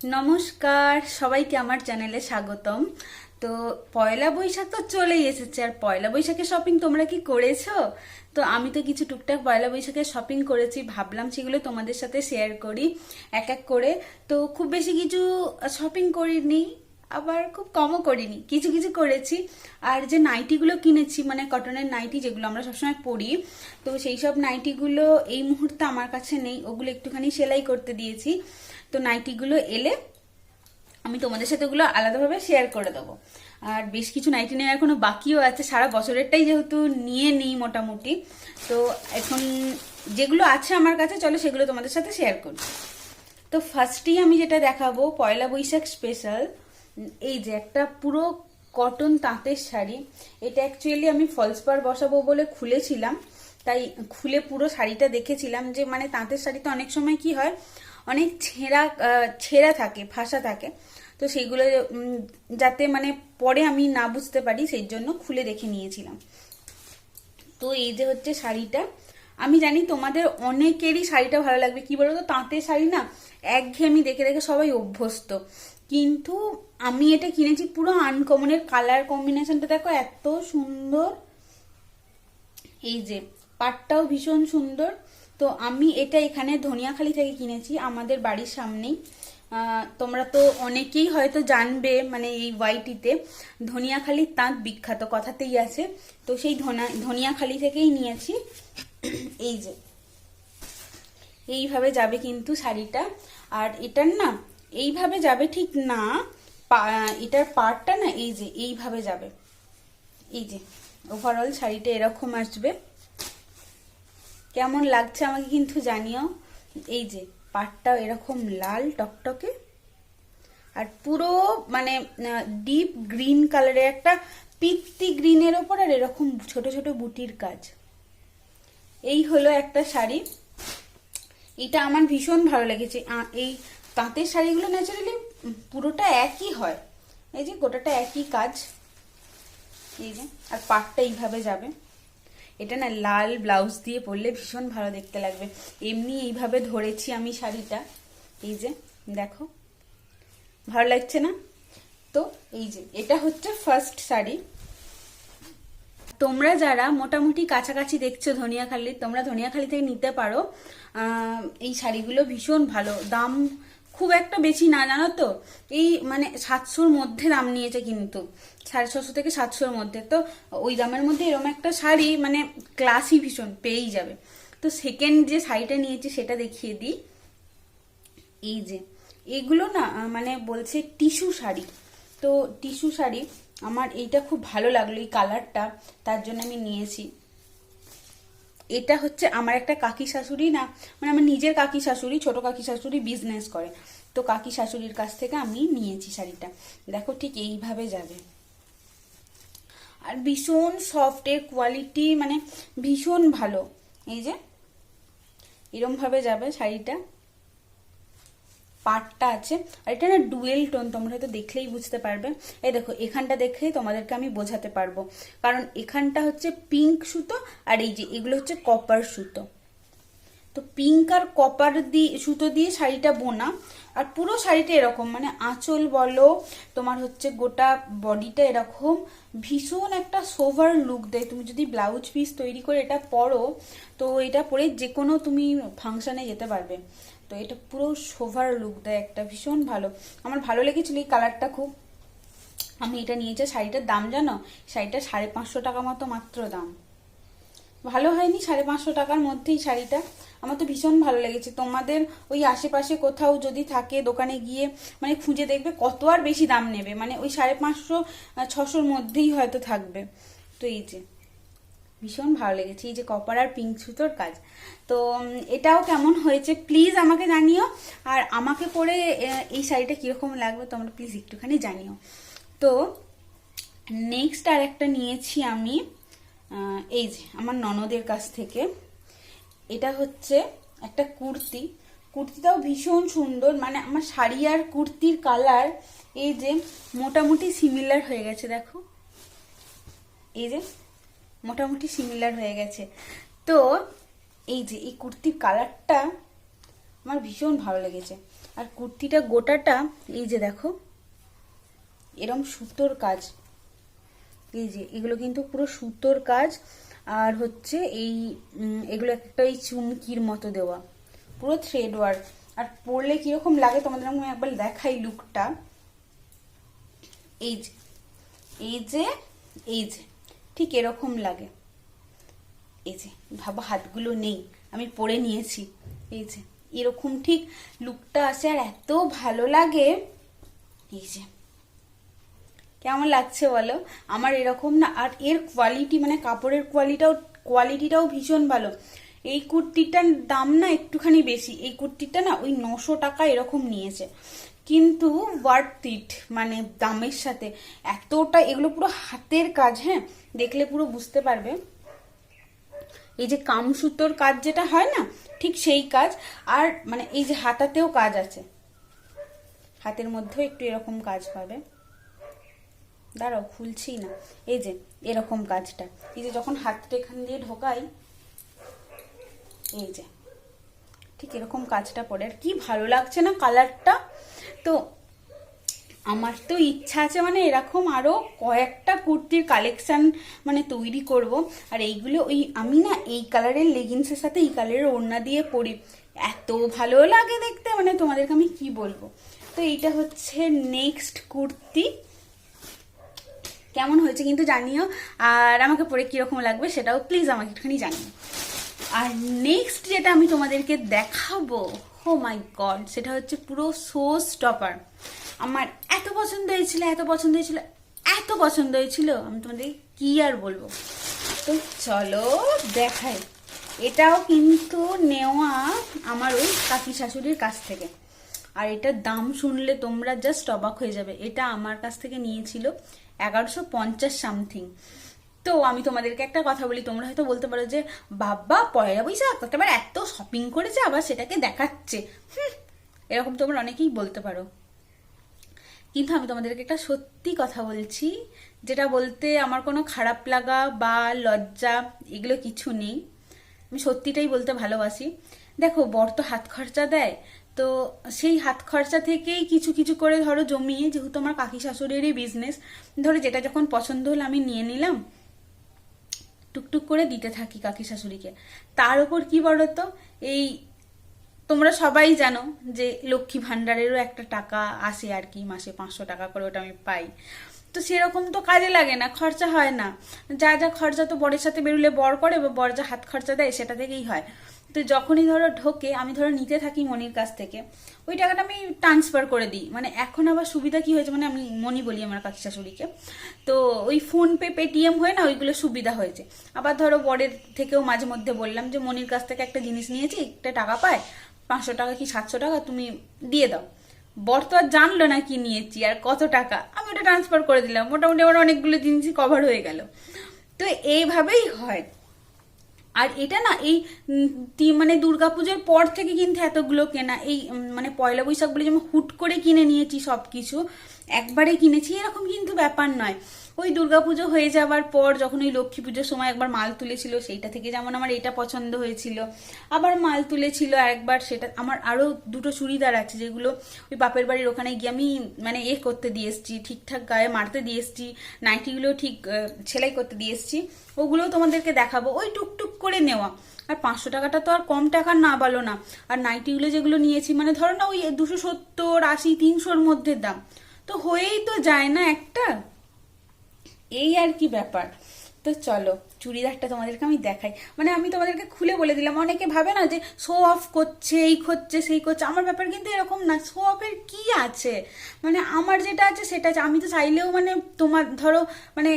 নমস্কার, সবাইকে আমার চ্যানেলে স্বাগতম। তো পয়লা বৈশাখ তো চলেই এসেছে, আর পয়লা বৈশাখের শপিং তোমরা কি করেছ? তো আমি তো কিছু টুকটাক পয়লা বৈশাখে শপিং করেছি, ভাবলাম সেগুলো তোমাদের সাথে শেয়ার করি, এক এক করে। তো খুব বেশি কিছু শপিং করিনি আবার খুব কমও করিনি। কিছু কিছু করেছি। আর যে নাইটিগুলো কিনেছি মানে কটনের নাইটি যেগুলো আমরা সবসময় পরি, তো সেই সব নাইটিগুলো এই মুহূর্তে আমার কাছে নেই। ওগুলো একটুখানি সেলাই করতে দিয়েছি। তো নাইটিগুলো এলে আমি তোমাদের সাথে ওগুলো আলাদাভাবে শেয়ার করে দেবো। আর বেশ কিছু নাইটি নেওয়া এখনও বাকিও আছে। সারা বছরেরটাই যেহেতু নিয়ে নিই মোটামুটি। তো এখন যেগুলো আছে আমার কাছে, চলো সেগুলো তোমাদের সাথে শেয়ার করি তো ফার্স্টেই আমি যেটা দেখাবো, পয়লা বৈশাখ স্পেশাল এই যে একটা পুরো কটন তাঁতের শাড়ি, এটা অ্যাকচুয়ালি আমি ফলস পার বসাবো বলে খুলেছিলাম। তাই খুলে পুরো শাড়িটা দেখেছিলাম যে মানে তাঁতের শাড়িতে অনেক সময় কি হয়, অনেক ছেঁড়া ছেঁড়া থাকে, ফাঁসা থাকে। তো সেইগুলো যাতে মানে পরে আমি না বুঝতে পারি, সেই জন্য খুলে দেখে নিয়েছিলাম। তো এই যে হচ্ছে শাড়িটা, আমি জানি তোমাদের অনেকেরই শাড়িটা ভালো লাগবে। কি বলতো? তাঁতের শাড়ি না, একঘেয়েমি দেখে দেখে সবাই অভ্যস্ত। কিন্তু আমি এটা কিনেছি পুরো আনকমনের কালার কম্বিনেশনটা দেখো, এত সুন্দর। এই যে, পাটটাও ভীষণ সুন্দর। তো আমি এটা এখানে ধনিয়াখালি থেকে কিনেছি, আমাদের বাড়ির সামনেই। তোমরা তো অনেকেই হয়তো জানবে মানে এই ওয়াইটিতে ধনিয়াখালির তাঁত বিখ্যাত কথাতেই আছে। তো সেই ধনা, ধনিয়াখালি থেকেই নিয়েছি। এই যে, এইভাবে যাবে কিন্তু শাড়িটা। আর এটার না এইভাবে যাবে ঠিক না এটার পার্টটা না এই যে, এইভাবে যাবে। এই যে ওভারঅল শাড়িটা এরকম আসবে। কেমন লাগছে আমাকে কিন্তু জানিও। এই যে পাটটা এরকম লাল টকটকে। আর পুরো মানে ডিপ গ্রিন কালারের একটা পিত্তি গ্রিনের ওপর আর এরকম ছোট ছোট বুটির কাজ। এই হলো একটা শাড়ি। এটা আমার ভীষণ ভালো লেগেছে। এই তাঁতের শাড়িগুলো ন্যাচারালি পুরোটা একই হয়। এই যে গোটাটা একই কাজ। এই যে আর পাটটা এইভাবে যাবে। এটা না লাল ব্লাউজ দিয়ে পরলে ভীষণ ভালো দেখতে লাগবে। এমনি এইভাবে ধরেছি আমি শাড়িটা। এই যে দেখো। ভালো লাগছে না? তো এই যে এটা হচ্ছে ফার্স্ট শাড়ি। তোমরা যারা মোটামুটি কাছাকাছি দেখছ ধনিয়াখালি তোমরা ধনিয়াখালি থেকে নিতে পারো। এই শাড়িগুলো ভীষণ ভালো। দাম খুব একটা বেশি না, জানো তো? এই মানে সাতশোর মধ্যে দাম নিয়েছে কিন্তু। সাড়ে ছশো থেকে সাতশোর মধ্যে। তো ওই দামের মধ্যে এরকম একটা শাড়ি মানে ক্লাসই ভীষণ, পেয়েই যাবে। তো সেকেন্ড যে শাড়িটা নিয়েছি সেটা দেখিয়ে দিই। এই যে, এগুলো না মানে বলছে টিস্যু শাড়ি। তো টিস্যু শাড়ি, আমার এইটা খুব ভালো লাগল এই কালারটা তার জন্য আমি নিয়েছি। এটা হচ্ছে আমার একটা কাকি শাশুড়ি না মানে আমার নিজের কাকি শাশুড়ি, ছোট কাকি শাশুড়ি বিজনেস করে। তো কাকি শাশুড়ির কাছ থেকে আমি নিয়েছি শাড়িটা। দেখো ঠিক এইভাবে যাবে। আর ভীষণ সফট এর কোয়ালিটি মানে ভীষণ ভালো। এই যে এরম ভাবে যাবে শাড়িটা। পাটটা আছে, আর এটা না ডুয়েল টোন, তোমরা হয়তো দেখলেই বুঝতে পারবে। এই দেখো, এখানটা দেখলেই তোমাদেরকে আমি বোঝাতে পারব। কারণ এখানটা হচ্ছে পিঙ্ক সুতো, আর এই যে এগুলো হচ্ছে কপার সুতো। তো পিঙ্ক আর কপার দিয়ে সুতো দিয়ে শাড়িটা বোনা, আর পুরো শাড়িটা এরকম মানে আঁচল বলো, তোমার হচ্ছে গোটা বডিটা এরকম, ভীষণ একটা সোভার লুক দেয়। তুমি যদি ব্লাউজ পিস তৈরি করে এটা পরো, তো এটা পরে যে কোনো তুমি ফাংশানে যেতে পারবে। তো এটা পুরো সোভার লুক দেয় একটা, ভীষণ ভালো। আমার ভালো লেগেছিল এই কালারটা খুব। আমি এটা নিয়েছি শাড়িটার দাম জানো? শাড়িটা সাড়ে পাঁচশো টাকা মতো মাত্র দাম। ভালো হয়নি সাড়ে পাঁচশো টাকার মধ্যেই শাড়িটা। আমার তো ভীষণ ভালো লেগেছে। তোমাদের ওই আশেপাশে কোথাও যদি থাকে দোকানে গিয়ে মানে খুঁজে দেখবে কত আর বেশি দাম নেবে। মানে ওই সাড়ে পাঁচশো ছশোর মধ্যেই হয়তো থাকবে। তো এই যে। ভীষণ ভালো লেগেছে। এই যে কপার আর পিঙ্ক সুতোর কাজ। তো এটাও কেমন হয়েছে? প্লিজ আমাকে জানিও। আর আমাকে পরে এই শাড়িটা কীরকম লাগবে তোমরা প্লিজ একটুখানি জানিও। তো নেক্সট আর একটা নিয়েছি আমি এই যে আমার ননদের কাছ থেকে। এটা হচ্ছে একটা কুর্তি। কুর্তিটাও ভীষণ সুন্দর। মানে আমার শাড়ি আর কুর্তির কালার এই যে মোটামুটি সিমিলার হয়ে গেছে, দেখো। এই যে মোটামুটি সিমিলার হয়ে গেছে। তো এই যে এই কুর্তির কালারটা আমার ভীষণ ভালো লেগেছে। আর কুর্তিটা গোটাটা, এই যে দেখো, এরম সুতোর কাজ। এই যে এগুলো কিন্তু পুরো সুতোর কাজ। আর হচ্ছে এই এগুলো একটা এই চুমকির মতো দেওয়া। পুরো থ্রেড ওয়ার্ক আর পরলে কীরকম লাগে তোমাদের আমি একবার দেখাই লুকটা এই যে এই যে এই যে। ঠিক এরকম লাগে। এই যে, ভাবো হাতগুলো নেই, আমি পরে নিয়েছি। এই যে, এরকম ঠিক লুকটা আসে আর এত ভালো লাগে। এই যে, কেমন লাগছে বলো? আমার এরকম না, আর এর কোয়ালিটি মানে কাপড়ের কোয়ালিটাও কোয়ালিটিটাও ভীষণ ভালো। এই কুর্তিটার দাম না একটুখানি বেশি। এই কুর্তিটা না ওই নশো টাকা এরকম নিয়েছে। কিন্তু ওয়ার্থ ইট মানে দামের সাথে। এতটা, এগুলো পুরো হাতের কাজ হ্যাঁ? দেখলে পুরো বুঝতে পারবে। এই যে কামসুতোর কাজ যেটা হয় না, ঠিক সেই কাজ। আর মানে এই যে হাতাতেও কাজ আছে। হাতের মধ্যেও একটু এরকম কাজ পাবে দাঁড়াও, খুলছি না। এই যে, এরকম কাজটা। এই যে যখন হাতটা এখান দিয়ে ঢোকাই, এই যে। ঠিক এরকম কাজটা পড়ে আর কি ভালো লাগছে না কালারটা তো আমার তো ইচ্ছা আছে মানে এরকম আরও কয়েকটা কুর্তির কালেকশান মানে তৈরি করব। আর এইগুলো ওই, আমি না এই কালারের লেগিংসের সাথে এই কালারের ওড়না দিয়ে পরি। এত ভালো লাগে দেখতে মানে তোমাদেরকে আমি কি বলব? তো এইটা হচ্ছে নেক্সট কুর্তি। কেমন হয়েছে কিন্তু জানিও, আর আমাকে পরে কীরকম লাগবে সেটাও প্লিজ আমাকে একটুখানি জানিও। আর নেক্সট যেটা আমি তোমাদেরকে দেখাবো ও মাই গড সেটা হচ্ছে পুরো শো স্টপার আমার এত পছন্দ হয়েছিল, এত পছন্দ হয়েছিল, এত পছন্দ হয়েছিল, আমি তোমাদের কি আর বলব? তো চলো দেখাই। এটাও কিন্তু নেওয়া আমার ওই কাকি শাশুড়ির কাছ থেকে। আর এটার দাম শুনলে তোমরা জাস্ট অবাক হয়ে যাবে। এটা আমার কাছ থেকে নিয়েছিল এগারোশো পঞ্চাশ সামথিং তো আমি তোমাদেরকে একটা কথা বলি, তোমরা হয়তো বলতে পারো যে, বাবা, পয়লা বৈশাখ আবার এত শপিং করেছে, আবার সেটাকে দেখাচ্ছে। এরকম তোমরা অনেকেই বলতে পারো। কিন্তু আমি তোমাদেরকে একটা সত্যি কথা বলছি, যেটা বলতে আমার কোনো খারাপ লাগা বা লজ্জা এগুলো কিছু নেই। আমি সত্যিটাই বলতে ভালোবাসি। দেখো, বর তো হাত খরচা দেয়, তো সেই হাত খরচা থেকেই কিছু কিছু করে ধরো জমিয়ে, যেহেতু আমার কাকি শাশুড়িরই বিজনেস ধরো যেটা যখন পছন্দ হলো আমি নিয়ে নিলাম। টুকটুক করে দিতে থাকি কাকি শাশুড়িকে। তার উপর কি বলতো? এই তোমরা সবাই জানো যে লক্ষ্মী ভাণ্ডারেরও একটা টাকা আসে আর কি মাসে পাঁচশো টাকা করে ওটা আমি পাই। তো সেরকম তো কাজে লাগে না, খরচা হয় না। যা যা খরচা তো বরের সাথে বেরুলে বর করে বা বর যা হাত খরচা দেয় সেটা থেকেই হয়। তো যখনই ধরো ঢোকে, আমি ধরো নিতে থাকি মনির কাছ থেকে, ওই টাকাটা আমি ট্রান্সফার করে দিই। মানে এখন আবার সুবিধা কি হয়েছে মানে আমি মনি বলি আমার কাকি শাশুড়িকে। তো ওই ফোনপে পেটিএম হয়ে না, ওইগুলো সুবিধা হয়েছে। আবার ধরো বরের থেকেও মাঝে মধ্যে বললাম যে, মনির কাছ থেকে একটা জিনিস নিয়েছি, একটা টাকা পায়, পাঁচশো টাকা কি সাতশো টাকা তুমি দিয়ে দাও। বর তো আর জানলো না কি নিয়েছি আর কত টাকা। আমি ওটা ট্রান্সফার করে দিলাম। মোটামুটি আমার অনেকগুলো জিনিসই কভার হয়ে গেল। তো এইভাবেই হয়। আর এটা না, এই মানে দুর্গাপুজোর পর থেকে কিন্তু এতগুলো কেনা, এই মানে পয়লা বৈশাখ বলে যেমন হুট করে কিনে নিয়েছি সব কিছু একবারে কিনেছি, এরকম কিন্তু ব্যাপার নয়। ওই দুর্গাপুজো হয়ে যাওয়ার পর যখন ওই লক্ষ্মী পুজোর সময় একবার মাল তুলেছিল, সেইটা থেকে যেমন আমার এটা পছন্দ হয়েছিল। আবার মাল তুলেছিল একবার, সেটা আমার আরও দুটো চুড়িদার আছে যেগুলো ওই বাপের বাড়ির ওখানে গিয়ে আমি মানে এ করতে দিয়ে এসছি, ঠিকঠাক গায়ে মারতে দিয়ে এসছি, নাইটিগুলো ঠিক সেলাই করতে দিয়ে এসছি, ওগুলোও তোমাদেরকে দেখাবো। ওই টুকটুক করে নেওয়া। আর পাঁচশো টাকাটা তো আর কম টাকার না বলো না। আর নাইটিগুলো যেগুলো নিয়েছি মানে ধরো না ওই দুশো সত্তর, আশি, তিনশোর মধ্যে দাম। তো হয়েই তো যায় না একটা? এই আর কি ব্যাপার। তো চলো, চুড়িদারটা তোমাদেরকে আমি দেখাই। মানে আমি তোমাদেরকে খুলে বলে দিলাম, অনেকে ভাবে না যে শো অফ করছে, এই করছে, সেই করছে। আমার ব্যাপার কিন্তু এরকম না শো অফের কি আছে? মানে আমার যেটা আছে সেটা আছে। আমি তো চাইলেও মানে তোমার, ধরো মানে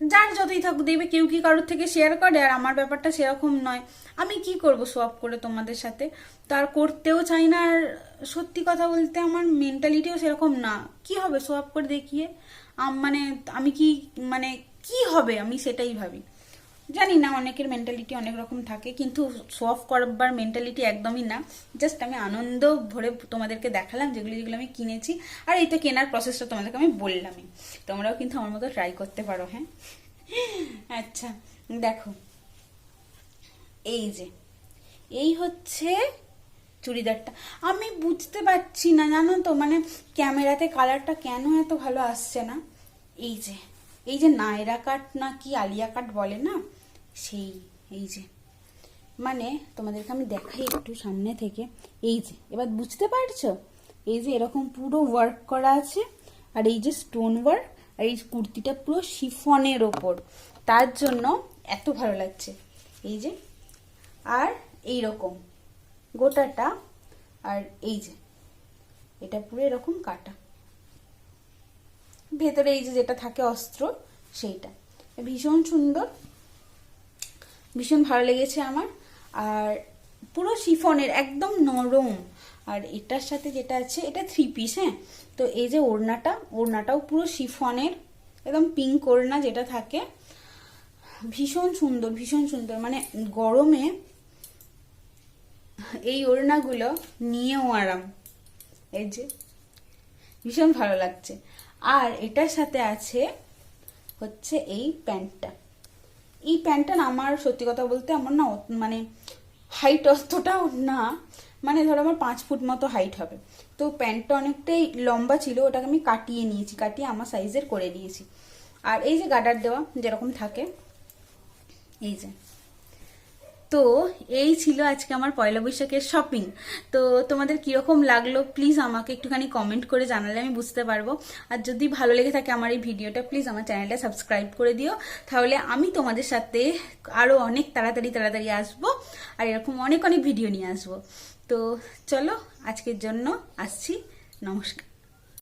যার যতই থাকুক দেখবে কেউ কি কারোর থেকে শেয়ার করে? আর আমার ব্যাপারটা সেরকম নয়। আমি কি করব শো অফ করে তোমাদের সাথে? তার করতেও চাই না। আর সত্যি কথা বলতে আমার মেন্টালিটিও সেরকম না। কি হবে শো অফ করে দেখিয়ে? মানে আমি কি মানে কি হবে আমি সেটাই ভাবি। জানি না, অনেকের মেন্টালিটি অনেক রকম থাকে, কিন্তু শো অফ করবার মেন্টালিটি একদমই না। জাস্ট আমি আনন্দ ভরে তোমাদেরকে দেখালাম যেগুলো যেগুলো আমি কিনেছি। আর এই তো কেনার প্রসেসটা তোমাদেরকে আমি বললামই। তোমরাও কিন্তু আমার মতো ট্রাই করতে পারো হ্যাঁ? আচ্ছা দেখো। এই যে, এই হচ্ছে চুড়িদারটা। আমি বুঝতে পারছি না, জানো তো মানে ক্যামেরাতে কালারটা কেন এত ভালো আসছে না? এই যে এই যে নায়রা কাট না কি আলিয়া কাট বলে না? সেই, এই যে। মানে তোমাদেরকে আমি দেখাই একটু সামনে থেকে। এই যে, এবার বুঝতে পারছ? এই যে এরকম পুরো ওয়ার্ক করা আছে, আর এই যে স্টোন ওয়ার্ক আর এই কুর্তিটা পুরো শিফনের ওপর। তার জন্য এত ভালো লাগছে। এই যে, আর এই রকম গোটাটা, আর এই যে, এটা পুরো এরকম কাটা। ভেতরে এই যে যেটা থাকে অস্ত্র, সেইটা। ভীষণ সুন্দর, ভীষণ ভালো লেগেছে আমার। আর পুরো শিফনের একদম নরম। আর এটার সাথে যেটা আছে, এটা থ্রি পিস হ্যাঁ? তো এই যে ওড়নাটা, ওড়নাটাও পুরো শিফনের, একদম পিঙ্ক ওড়না যেটা থাকে, ভীষণ সুন্দর ভীষণ সুন্দর। মানে গরমে এই ওড়নাগুলো নিয়েও আরাম। এই যে, ভীষণ ভালো লাগছে। আর এটার সাথে আছে হচ্ছে এই প্যান্টটা। এই প্যান্টটা আমার সত্যি কথা বলতে আমার না মানে হাইট অতটাও না। মানে ধরো আমার পাঁচ ফুট মতো হাইট হবে। তো প্যান্টটা অনেকটাই লম্বা ছিল, ওটাকে আমি কাটিয়ে নিয়েছি, কাটিয়ে আমার সাইজের করে দিয়েছি আর এই যে গার্ডার দেওয়া যেরকম থাকে, এই যে। তো এই ছিল আজকে আমার পয়লা বৈশাখের শপিং তো তোমাদের কীরকম লাগল? প্লিজ আমাকে একটুখানি কমেন্ট করে জানালে আমি বুঝতে পারব। আর যদি ভালো লেগে থাকে আমার এই ভিডিওটা প্লিজ আমার চ্যানেলটা সাবস্ক্রাইব করে দিও। তাহলে আমি তোমাদের সাথে আরও অনেক তাড়াতাড়ি তাড়াতাড়ি আসব আর এরকম অনেক অনেক ভিডিও নিয়ে আসব। তো চলো, আজকের জন্য আসছি। নমস্কার।